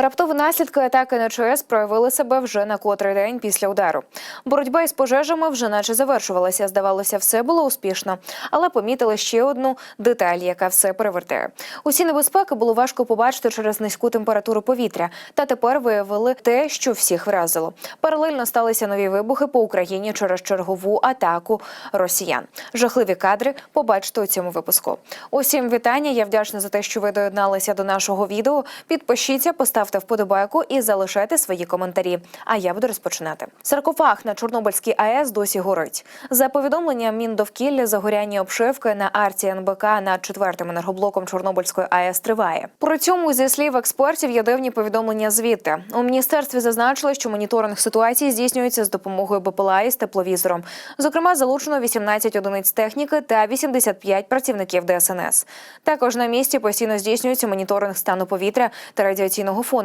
Раптові наслідки атаки на ЧАЕС проявили себе вже на котрий день після удару. Боротьба із пожежами вже наче завершувалася. Здавалося, все було успішно, але помітили ще одну деталь, яка все перевертає. Усі небезпеки було важко побачити через низьку температуру повітря. Та тепер виявили те, що всіх вразило. Паралельно сталися нові вибухи по Україні через чергову атаку росіян. Жахливі кадри побачите у цьому випуску. Усім вітання. Я вдячна за те, що ви доєдналися до нашого відео. Підпишіться, поставте вподобайку і залишайте свої коментарі. А я буду розпочинати. Саркофаг на Чорнобильській АЕС досі горить. За повідомленням Міндовкілля, загоряння обшивки на арці НБК над четвертим енергоблоком Чорнобильської АЕС триває. При цьому зі слів експертів є дивні повідомлення звідти. У міністерстві зазначили, що моніторинг ситуації здійснюється з допомогою БПЛА із тепловізором. Зокрема, залучено 18 одиниць техніки та 85 працівників ДСНС. Також на місці постійно здійснюється моніторинг стану повітря та радіаційного фону.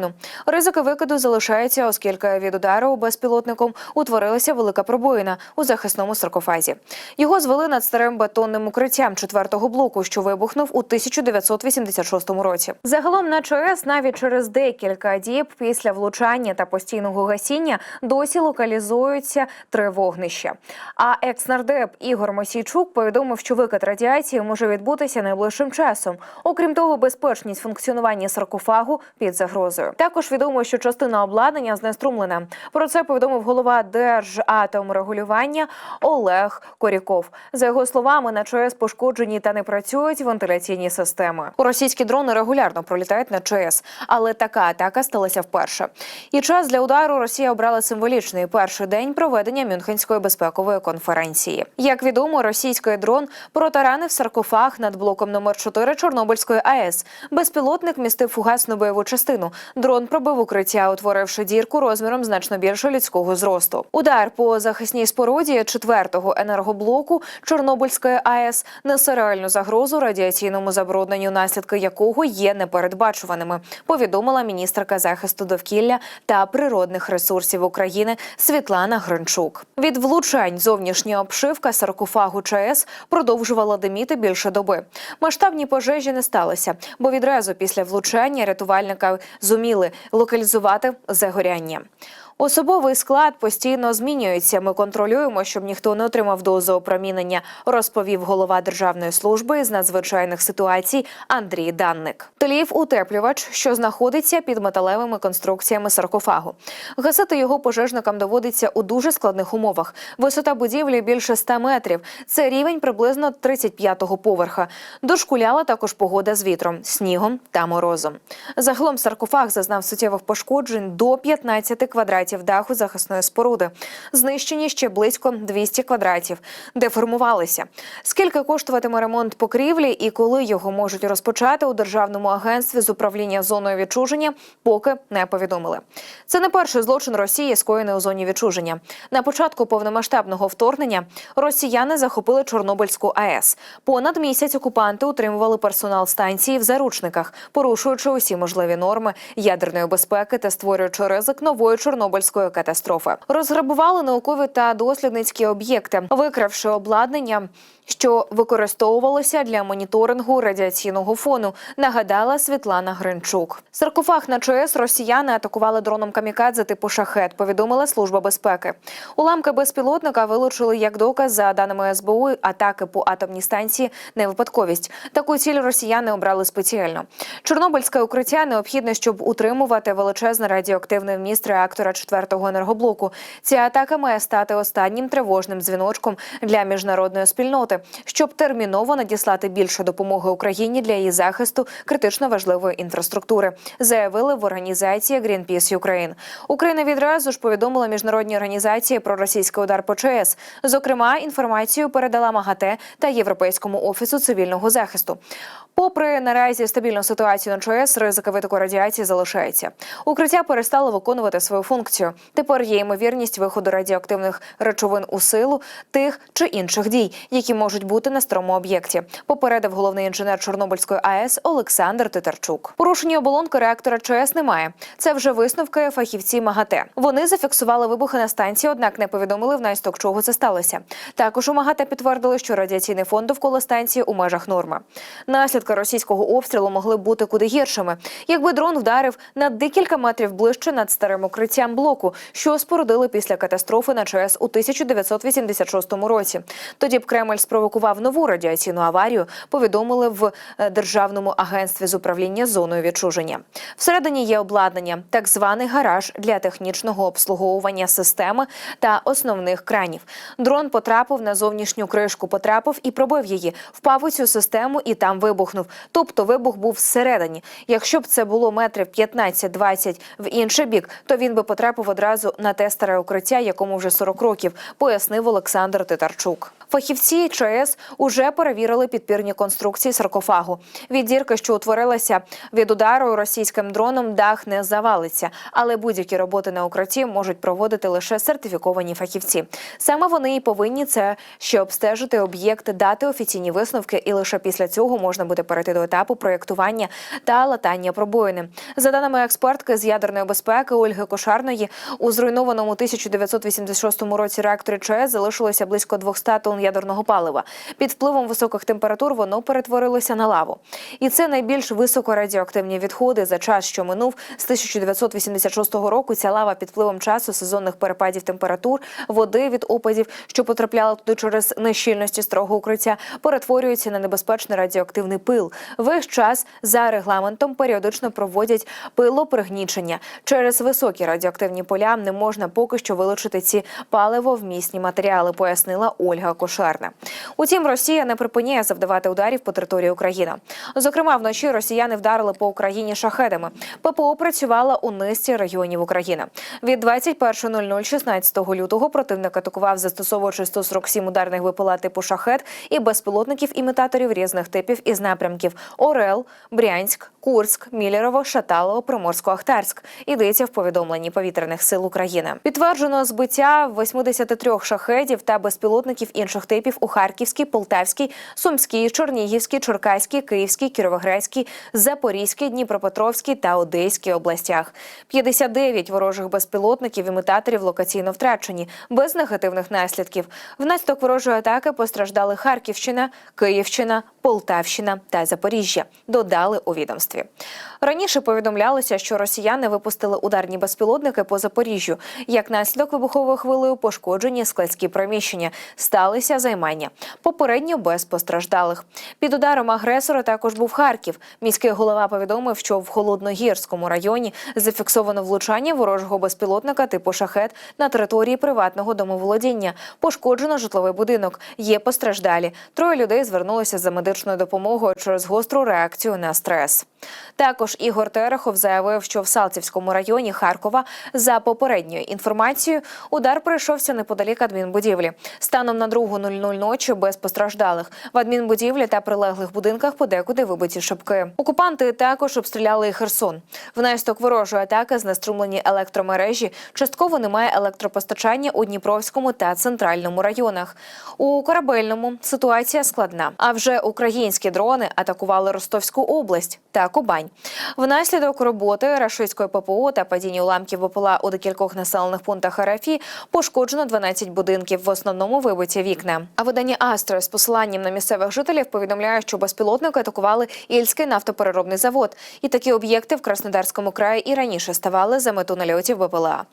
Ризики викиду залишаються, оскільки від удару безпілотником утворилася велика пробоїна у захисному саркофазі. Його звели над старим бетонним укриттям четвертого блоку, що вибухнув у 1986 році. Загалом на ЧАЕС навіть через декілька діб після влучання та постійного гасіння досі локалізуються три вогнища. А екс-нардеп Ігор Мосійчук повідомив, що викид радіації може відбутися найближчим часом. Окрім того, безпечність функціонування саркофагу під загрозою. Також відомо, що частина обладнання знеструмлена. Про це повідомив голова Держатомрегулювання Олег Коріков. За його словами, на ЧАЕС пошкоджені та не працюють вентиляційні системи. Російські дрони регулярно пролітають на ЧАЕС, але така атака сталася вперше. І час для удару Росія обрала символічний перший день проведення Мюнхенської безпекової конференції. Як відомо, російський дрон протаранив саркофаг над блоком номер 4 Чорнобильської АЕС. Безпілотник містив фугасну бойову частину. Дрон пробив укриття, утворивши дірку розміром значно більше людського зросту. Удар по захисній споруді четвертого енергоблоку Чорнобильської АЕС несе реальну загрозу радіаційному забрудненню, наслідки якого є непередбачуваними. Повідомила міністерка захисту довкілля та природних ресурсів України Світлана Гринчук. Від влучань зовнішня обшивка саркофагу ЧАЕС продовжувала диміти більше доби. Масштабні пожежі не сталося, бо відразу після влучання рятувальника зуміли локалізувати загоряння. Особовий склад постійно змінюється. Ми контролюємо, щоб ніхто не отримав дозу опромінення, розповів голова державної служби з надзвичайних ситуацій Андрій Данник. Тлів утеплювач, що знаходиться під металевими конструкціями саркофагу. Гасити його пожежникам доводиться у дуже складних умовах. Висота будівлі більше 100 метрів. Це рівень приблизно 35-го поверха. Дошкуляла також погода з вітром, снігом та морозом. Загалом саркофаг зазнав суттєвих пошкоджень до 15 квадратів даху захисної споруди. Знищені ще близько 200 квадратів, деформувалися. Скільки коштуватиме ремонт покрівлі і коли його можуть розпочати у державному агентстві з управління зоною відчуження, поки не повідомили. Це не перший злочин Росії, скоєний у зоні відчуження. На початку повномасштабного вторгнення росіяни захопили Чорнобильську АЕС. Понад місяць окупанти утримували персонал станції в заручниках, порушуючи усі можливі норми ядерної безпеки та створюючи ризик нової Чорнобильської катастрофи. Розграбували наукові та дослідницькі об'єкти, викравши обладнання. Що використовувалося для моніторингу радіаційного фону, нагадала Світлана Гринчук. Саркофаг на ЧАЕС росіяни атакували дроном камікадзе типу шахет. Повідомила служба безпеки. Уламки безпілотника вилучили як доказ за даними СБУ. Атаки по атомній станції не випадковість. Таку ціль росіяни обрали спеціально. Чорнобильське укриття необхідне, щоб утримувати величезне радіоактивне вміст реактора четвертого енергоблоку. Ця атака має стати останнім тривожним дзвіночком для міжнародної спільноти, щоб терміново надіслати більше допомоги Україні для її захисту критично важливої інфраструктури, заявили в організації Greenpeace Ukraine. Україна відразу ж повідомила міжнародній організації про російський удар по ЧАЕС. Зокрема, інформацію передала МАГАТЕ та Європейському офісу цивільного захисту. Попри наразі стабільну ситуацію на ЧАЕС, ризик витоку радіації залишається. Укриття перестало виконувати свою функцію. Реакцію. Тепер є ймовірність виходу радіоактивних речовин у силу тих чи інших дій, які можуть бути на старому об'єкті. Попередив головний інженер Чорнобильської АЕС Олександр Титарчук. Порушення оболонки реактора ЧАЕС немає. Це вже висновки фахівці МАГАТЕ. Вони зафіксували вибухи на станції, однак не повідомили внаслідок чого це сталося. Також у МАГАТЕ підтвердили, що радіаційний фон довкола станції у межах норми. Наслідки російського обстрілу могли б бути куди гіршими, якби дрон вдарив на декілька метрів ближче над старим укриттям блоку, що спорудили після катастрофи на ЧАЕС у 1986 році. Тоді б Кремль спровокував нову радіаційну аварію. Повідомили в е, державному агентстві з управління зоною відчуження. Всередині є обладнання, так званий гараж для технічного обслуговування системи та основних кранів. Дрон потрапив на зовнішню кришку, потрапив і пробив її, впав у цю систему і там вибухнув. Тобто вибух був всередині. Якщо б це було метрів 15-20 в інший бік, то він би потрапив одразу на те старе укриття, якому вже 40 років, пояснив Олександр Титарчук. Фахівці ЧАЕС уже перевірили підпірні конструкції саркофагу. Від дірки, що утворилася від удару російським дроном, дах не завалиться, але будь-які роботи на укритті можуть проводити лише сертифіковані фахівці. Саме вони і повинні це ще обстежити об'єкт, дати офіційні висновки, і лише після цього можна буде перейти до етапу проєктування та латання пробоїни. За даними експертки з ядерної безпеки Ольги Кошарної, у зруйнованому 1986 році реакторі ЧАЕС залишилося близько 200 тонн ядерного палива. Під впливом високих температур воно перетворилося на лаву. І це найбільш високорадіоактивні відходи за час, що минув з 1986 року. Ця лава під впливом часу сезонних перепадів температур, води від опадів, що потрапляли туди через нещільності строго укриття, перетворюється на небезпечний радіоактивний пил. Весь час за регламентом періодично проводять пилопригнічення. Через високі радіоактивні поля не можна поки що вилучити ці паливовмісні матеріали, пояснила Ольга Кошарна. Утім, Росія не припиняє завдавати ударів по території України. Зокрема, вночі росіяни вдарили по Україні шахедами. ППО працювала у низці регіонів України. Від 21.00 16 лютого противник атакував, застосовуючи 147 ударних ВПЛА типу шахет і безпілотників-імітаторів різних типів із напрямків Орел, Брянськ, Курськ, Мілєрово, Шаталово, Приморсько-Ахтарськ. Йдеться в повідомленні повітряних сил України. Підтверджено збиття 83 шахедів та безпілотників інших типів у Харківській, Полтавській, Сумській, Чернігівській, Черкаській, Київській, Кіровоградській, Запорізькій, Дніпропетровській та Одеській областях. 59 ворожих безпілотників імітаторів локаційно втрачені без негативних наслідків. Внаслідок ворожої атаки постраждали Харківщина, Київщина, Полтавщина та Запоріжжя. Додали у відомстві. Раніше повідомлялося, що росіяни випустили ударні безпілотники по Запоріжжю. Як наслідок вибуховою хвилею пошкоджені складські приміщення, сталися займання. Попередньо без постраждалих. Під ударом агресора також був Харків. Міський голова повідомив, що в холодногірському районі зафіксовано влучання ворожого безпілотника типу шахет на території приватного домоволодіння. Пошкоджено житловий будинок. Є постраждалі. Троє людей звернулися за медичною допомогою через гостру реакцію на стрес. Також Ігор Терехов заявив, що в Салтівському районі Харкова за попередньою інформацією удар прийшовся неподалік адмінбудівлі. Станом на 2.00 ночі без постраждалих в адмінбудівлі та прилеглих будинках подекуди вибиті шибки. Окупанти також обстріляли і Херсон. Внаслідок ворожої атаки знеструмлені електромережі. Частково немає електропостачання у Дніпровському та центральному районах. У корабельному ситуація складна. А вже українські дрони атакували Ростовську область та Кубань. Внаслідок роботи рашистської ППО та падіння уламків БПЛА у декількох населених пунктах РФ пошкоджено 12 будинків, в основному вибиті вікна. А видання Астро з посиланням на місцевих жителів повідомляє, що безпілотники атакували Ільський нафтопереробний завод, і такі об'єкти в Краснодарському краї і раніше ставали за мету нальотів БПЛА.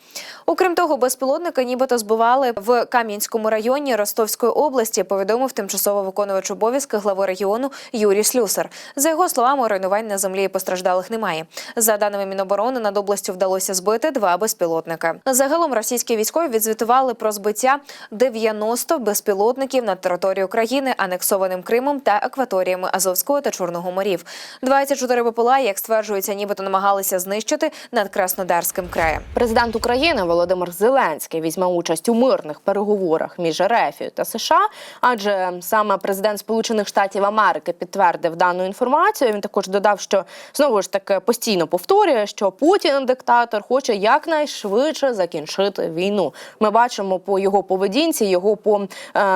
Окрім того, безпілотники нібито збивали в Кам'янському районі Ростовської області. Повідомив тимчасово виконувач обов'язки глави регіону Юрій Слюсар. За його словами, руйнувань на землі постраждалих немає. За даними Міноборони, над областю вдалося збити два безпілотники. Загалом російські військові відзвітували про збиття 90 безпілотників безпілотників над територією країни, анексованим Кримом та акваторіями Азовського та Чорного морів. 24 БПЛА, як стверджується, нібито намагалися знищити над Краснодарським краєм. Президент України Володимир Зеленський візьме участь у мирних переговорах між РФ та США, адже саме президент Сполучених Штатів Америки підтвердив дану інформацію. Він також додав, що знову ж таки постійно повторює, що Путін диктатор хоче якнайшвидше закінчити війну. Ми бачимо по його поведінці, його по е,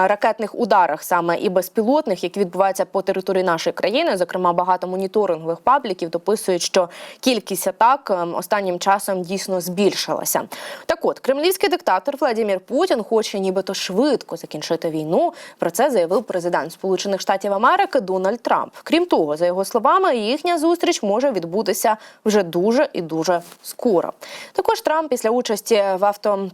ракетних ударах, саме і безпілотних, які відбуваються по території нашої країни. Зокрема, багато моніторингових пабліків дописують, що кількість атак е, останнім часом дійсно збільшилася. Так от, кремлівський диктатор Владимир Путін хоче нібито швидко закінчити війну. Про це заявив президент Сполучених Штатів Америки Дональд Трамп. Крім того, за його словами, їхня зустріч може відбутися вже дуже і дуже скоро. Також Трамп після участі в авто.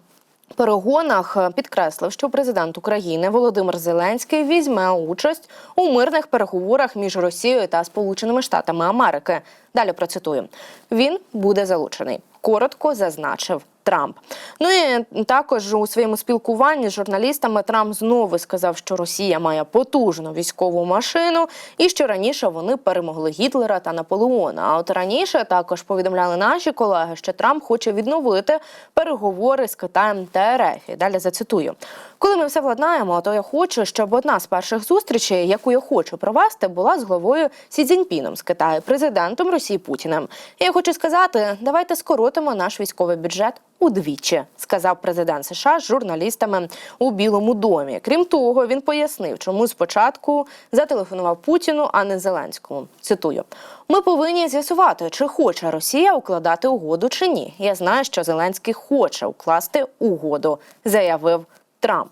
Перегонах е, підкреслив, що президент України Володимир Зеленський візьме участь у мирних переговорах між Росією та Сполученими Штатами Америки. Далі процитую: він буде залучений. Коротко зазначив Трамп. Ну і також у своєму спілкуванні з журналістами Трамп знову сказав, що Росія має потужну військову машину і що раніше вони перемогли Гітлера та Наполеона. А от раніше також повідомляли наші колеги, що Трамп хоче відновити переговори з Китаєм та РФ. Далі зацитую: коли ми все владнаємо, то я хочу, щоб одна з перших зустрічей, яку я хочу провести, була з главою Сі Цзіньпіном з Китаю, президентом Росії Путіним. І я хочу сказати, давайте скоротимо наш військовий бюджет удвічі, сказав президент США з журналістами у Білому домі. Крім того, він пояснив, чому спочатку зателефонував Путіну, а не Зеленському. Цитую: ми повинні з'ясувати, чи хоче Росія укладати угоду чи ні. Я знаю, що Зеленський хоче укласти угоду, заявив Трамп.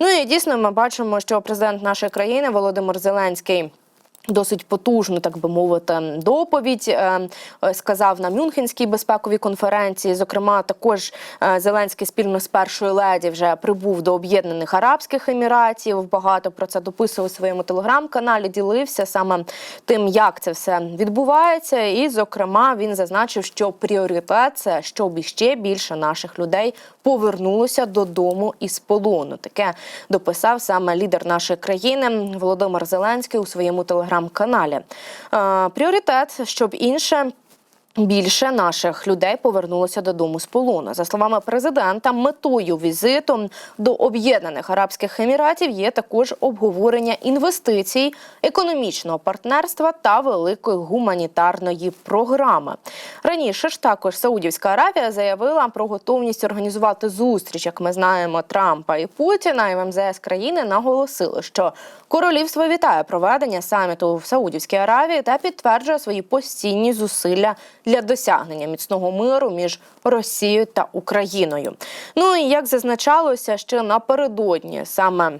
Ну і дійсно ми бачимо, що президент нашої країни Володимир Зеленський. Досить потужну, так би мовити, доповідь е, е, сказав на Мюнхенській безпековій конференції. Зокрема, також е, Зеленський спільно з першою леді вже прибув до Об'єднаних Арабських Еміратів. Багато про це дописував у своєму телеграм-каналі. Ділився саме тим, як це все відбувається. І, зокрема, він зазначив, що пріоритет це щоб іще більше наших людей повернулося додому із полону. Таке дописав саме лідер нашої країни Володимир Зеленський у своєму телеграм-каналі. Е, Пріоритет, щоб інше. Більше наших людей повернулося додому з полону. За словами президента, метою візиту до Об'єднаних Арабських Еміратів є також обговорення інвестицій, економічного партнерства та великої гуманітарної програми. Раніше ж також Саудівська Аравія заявила про готовність організувати зустріч, як ми знаємо, Трампа і Путіна. І в МЗС країни наголосили, що королівство вітає проведення саміту в Саудівській Аравії та підтверджує свої постійні зусилля для досягнення міцного миру між Росією та Україною. Ну і як зазначалося, ще напередодні саме.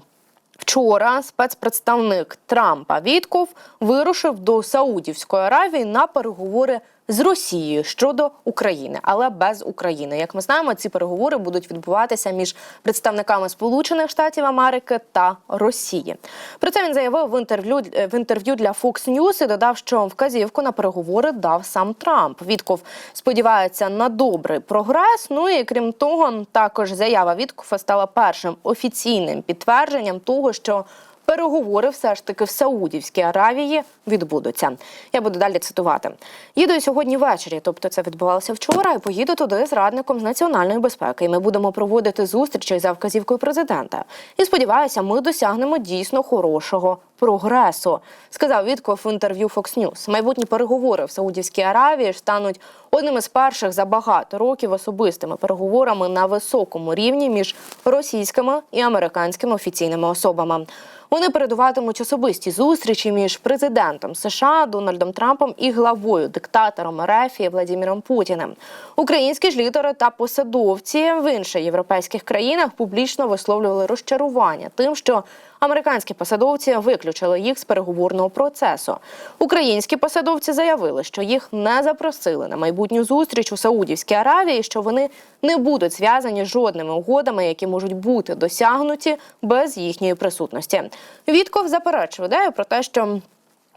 Вчора спецпредставник Трампа Вітков вирушив до Саудівської Аравії на переговори з Росією щодо України, але без України. Як ми знаємо, ці переговори будуть відбуватися між представниками Сполучених Штатів Америки та Росії. Про це він заявив в інтерв'ю в інтерв'ю для Fox News і додав, що вказівку на переговори дав сам Трамп. Вітков сподівається на добрий прогрес. Ну і крім того, також заява Віткофа стала першим офіційним підтвердженням того, що переговори все ж таки в Саудівській Аравії відбудуться. Я буду далі цитувати. Їду сьогодні ввечері, тобто це відбувалося вчора, і поїду туди з радником з національної безпеки. І ми будемо проводити зустрічі за вказівкою президента. І сподіваюся, ми досягнемо дійсно хорошого прогресу. Сказав Вітков в інтерв'ю Fox News. Майбутні переговори в Саудівській Аравії стануть одним із перших за багато років особистими переговорами на високому рівні між російськими і американськими офіційними особами. Вони передуватимуть особисті зустрічі між президентом США Дональдом Трампом і главою диктатором РФ Владимиром Путіним. Українські ж лідери та посадовці в інших європейських країнах публічно висловлювали розчарування тим, що Американські посадовці виключили їх з переговорного процесу. Українські посадовці заявили, що їх не запросили на майбутню зустріч у Саудівській Аравії, що вони не будуть зв'язані з жодними угодами, які можуть бути досягнуті без їхньої присутності. Вітков заперечив ідею про те, що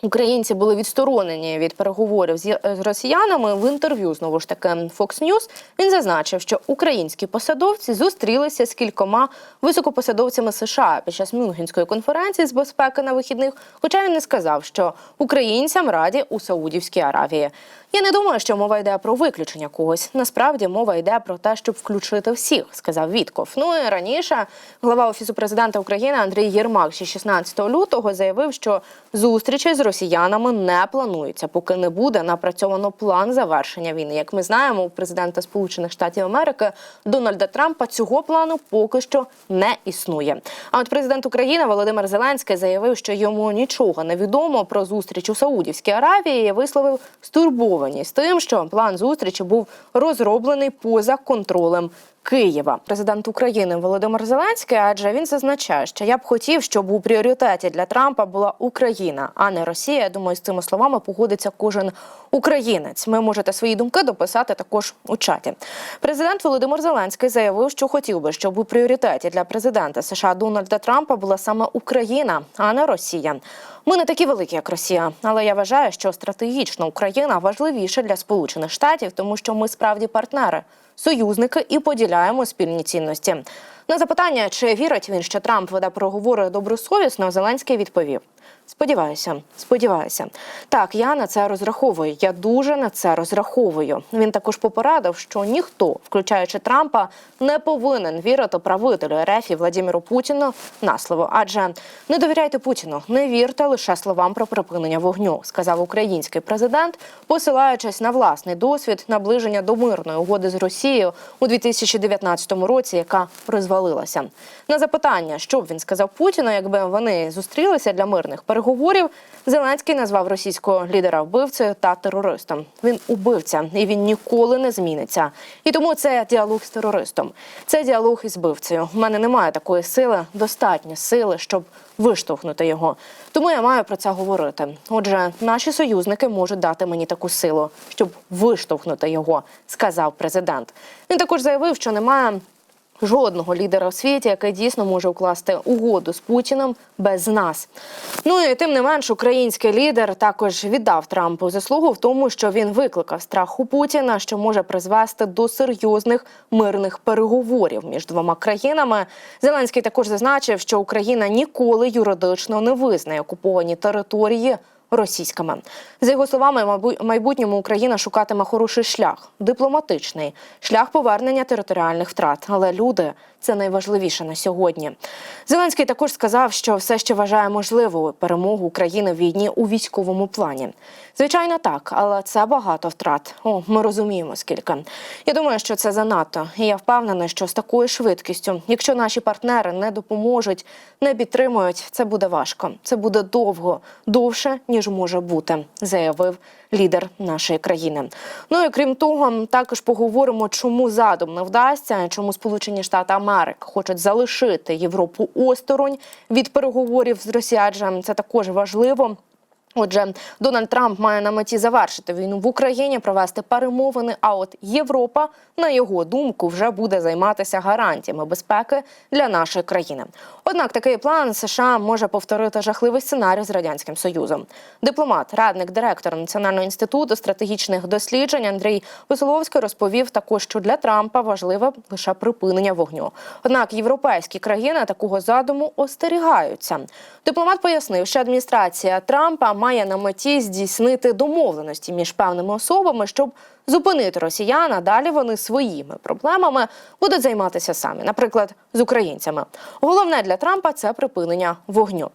Українці були відсторонені від переговорів з з росіянами в інтерв'ю знову ж таки Fox News Він зазначив, що українські посадовці зустрілися з кількома високопосадовцями США під час Мюнхенської конференції з безпеки на вихідних. Хоча він не сказав, що українцям раді у Саудівській Аравії. Я не думаю, що мова йде про виключення когось. Насправді мова йде про те, щоб включити всіх, сказав Вітков. Ну і раніше глава офісу президента України Андрій Єрмак ще 16 лютого заявив, що зустрічі з росіянами не планується, поки не буде напрацьовано план завершення війни. Як ми знаємо, у президента Сполучених Штатів Америки Дональда Трампа цього плану поки що не існує. А от президент України Володимир Зеленський заявив, що йому нічого не відомо про зустріч у Саудівській Аравії. і Висловив стурбованість тим, що план зустрічі був розроблений поза контролем. Києва, президент України Володимир Зеленський, адже він зазначає, що я б хотів, щоб у пріоритеті для Трампа була Україна, а не Росія. Я думаю, з цими словами погодиться кожен українець. Ви можете свої думки дописати також у чаті. Президент Володимир Зеленський заявив, що хотів би, щоб у пріоритеті для президента США Дональда Трампа була саме Україна, а не Росія. Ми не такі великі, як Росія, але я вважаю, що стратегічно Україна важливіша для Сполучених Штатів, тому що ми справді партнери союзники і поділяємо спільні цінності. На запитання, чи вірить він, що Трамп веде переговори добросовісно, Зеленський відповів: Сподіваюся, сподіваюся. Так, я на це розраховую. Я дуже на це розраховую. Він також попередив, що ніхто, включаючи Трампа, не повинен вірити правителю РФ і Владимиру Путіну на слово. Адже не довіряйте Путіну, не вірте лише словам про припинення вогню, сказав український президент, посилаючись на власний досвід наближення до мирної угоди з Росією у 2019 році, яка розвалилася. На запитання, що б він сказав Путіну, якби вони зустрілися для мирних переговорів, Зеленський назвав російського лідера вбивцею та терористом. Він убивця, і він ніколи не зміниться. І тому це діалог з терористом. Це діалог із вбивцею. У мене немає такої сили, достатньо сили, щоб виштовхнути його. Тому я маю про це говорити. Отже, наші союзники можуть дати мені таку силу, щоб виштовхнути його, сказав президент. Він також заявив, що немає жодного лідера в світі, який дійсно може укласти угоду з Путіним без нас. Ну і тим не менш, український лідер також віддав Трампу заслугу в тому, що він викликав страх у Путіна, що може призвести до серйозних мирних переговорів між двома країнами. Зеленський також зазначив, що Україна ніколи юридично не визнає окуповані території російськими. За його словами, майбутньому Україна шукатиме хороший шлях, дипломатичний шлях повернення територіальних втрат. Але люди це найважливіше на сьогодні. Зеленський також сказав, що все ще вважає можливою перемогу України в війні у військовому плані. Звичайно, так, але це багато втрат. О, ми розуміємо скільки. Я думаю, що це занадто. І я впевнена, що з такою швидкістю, якщо наші партнери не допоможуть, не підтримують, це буде важко. Це буде довго, довше ніж може бути, заявив лідер нашої країни. Ну і крім того, також поговоримо, чому задум не вдасться, чому Сполучені Штати Америки хочуть залишити Європу осторонь від переговорів з росіяджем. Це також важливо. Отже, Дональд Трамп має на меті завершити війну в Україні, провести перемовини. А от Європа, на його думку, вже буде займатися гарантіями безпеки для нашої країни. Однак такий план США може повторити жахливий сценарій з радянським союзом. Дипломат, радник директора Національного інституту стратегічних досліджень Андрій Веселовський розповів також, що для Трампа важливе лише припинення вогню. Однак європейські країни такого задуму остерігаються. Дипломат пояснив, що адміністрація Трампа має на меті здійснити домовленості між певними особами, щоб зупинити росіян. а Далі вони своїми проблемами будуть займатися самі, наприклад, з українцями. Головне для Трампа це припинення вогню.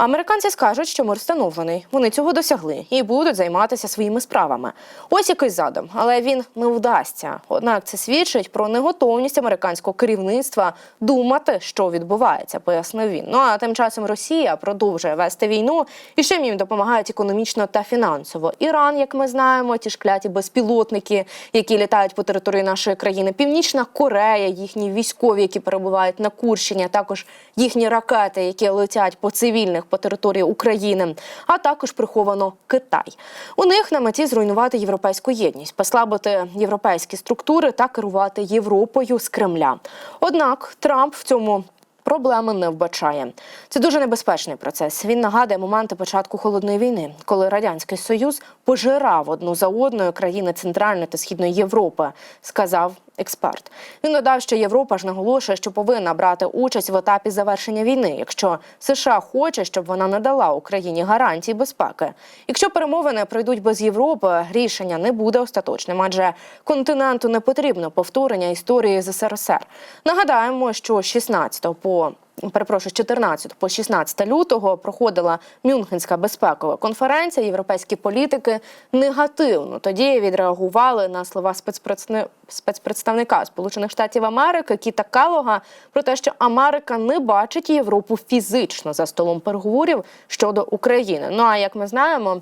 Американці скажуть, що мир встановлений. Вони цього досягли і будуть займатися своїми справами. Ось якийсь задум, але він не вдасться. Однак це свідчить про неготовність американського керівництва думати, що відбувається, пояснив він. Ну а тим часом Росія продовжує вести війну, і ще їм допомагають економічно та фінансово. Іран, як ми знаємо, ті ж кляті безпілотники, які літають по території нашої країни, Північна Корея, їхні військові, які перебувають на Курщині, а також їхні ракети, які летять по цивільних по території України, а також приховано Китай. У них на меті зруйнувати європейську єдність, послабити європейські структури та керувати Європою з Кремля. Однак Трамп в цьому проблеми не вбачає. Це дуже небезпечний процес. Він нагадує моменти початку холодної війни, коли радянський союз пожирав одну за одною країни Центральної та Східної Європи, сказав експерт. Він додав, що Європа ж наголошує, що повинна брати участь в етапі завершення війни, якщо США хоче, щоб вона надала Україні гарантії безпеки. Якщо перемовини пройдуть без Європи, рішення не буде остаточним, адже континенту не потрібно повторення історії з СРСР. Нагадаємо, що 16 по Перепрошую, з 14 по 16 лютого проходила Мюнхенська безпекова конференція. Європейські політики негативно тоді відреагували на слова спецпредставни- спецпредставника Сполучених Штатів Америки Кіта Калога про те, що Америка не бачить Європу фізично за столом переговорів щодо України. Ну а як ми знаємо.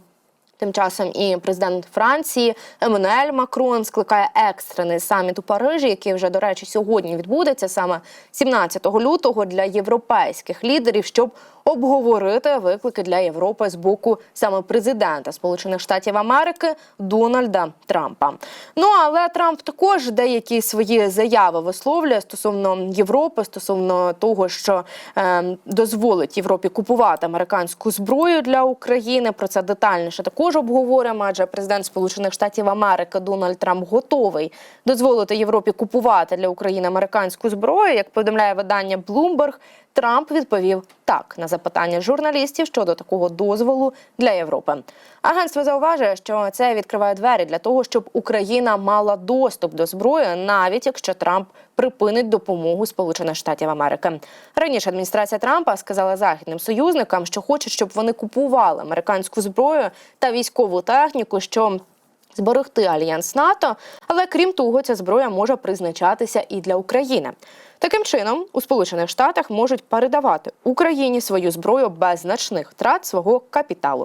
Тим часом і президент Франції Еммануель Макрон скликає екстрений саміт у Парижі, який вже, до речі, сьогодні відбудеться саме 17 лютого для європейських лідерів, щоб обговорити виклики для Європи з боку саме президента Сполучених Штатів Америки Дональда Трампа. Ну але Трамп також деякі свої заяви висловлює стосовно Європи, стосовно того, що е, дозволить Європі купувати американську зброю для України. Про це детальніше також обговоримо. Адже президент Сполучених Штатів Америки Дональд Трамп готовий дозволити Європі купувати для України американську зброю. Як повідомляє видання Bloomberg, Трамп відповів так на запитання журналістів щодо такого дозволу для Європи. Агентство зауважує, що це відкриває двері для того, щоб Україна мала доступ до зброї, навіть якщо Трамп припинить допомогу Сполучених Штатів Америки. Раніше адміністрація Трампа сказала західним союзникам, що хоче, щоб вони купували американську зброю та військову техніку, що зберегти альянс НАТО, але крім того, ця зброя може призначатися і для України. Таким чином, у Сполучених Штатах можуть передавати Україні свою зброю без значних втрат свого капіталу.